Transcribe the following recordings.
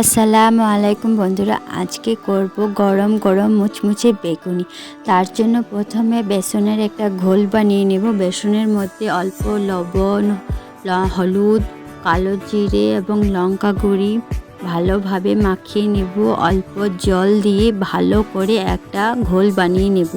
আসসালামু আলাইকুম বন্ধুরা, আজকে করব গরম গরম মুচমুচে বেগুনি। তার জন্য প্রথমে বেসনের একটা ঘোল বানিয়ে নেব। বেসনের মধ্যে অল্প লবণ হলুদ, কালো জিরে এবং লঙ্কা গুঁড়ি ভালোভাবে মাখিয়ে নেব। অল্প জল দিয়ে ভালো করে একটা ঘোল বানিয়ে নেব।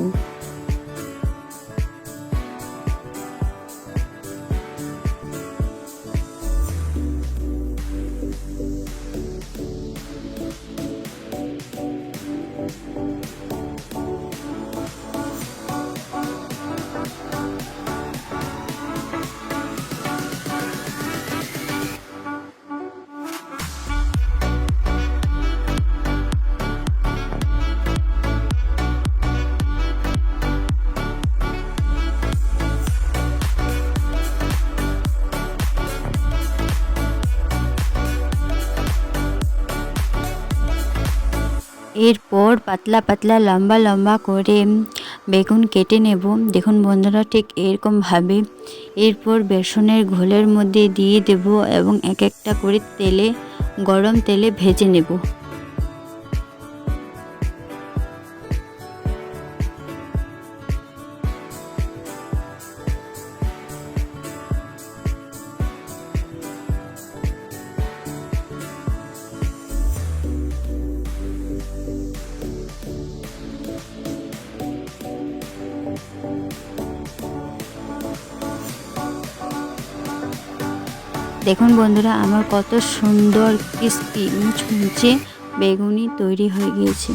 এরপর পাতলা পাতলা লম্বা লম্বা করে বেগুন কেটে নেব। দেখুন বন্ধুরা ঠিক এরকমভাবে। এরপর বেসনের ঘোলের মধ্যে দিয়ে দেব এবং এক একটা করে তেলে, গরম তেলে ভেজে নেব। দেখুন বন্ধুরা আমার কত সুন্দর ক্রিস্পি মুচমুচে বেগুনি তৈরি হয়ে গিয়েছে।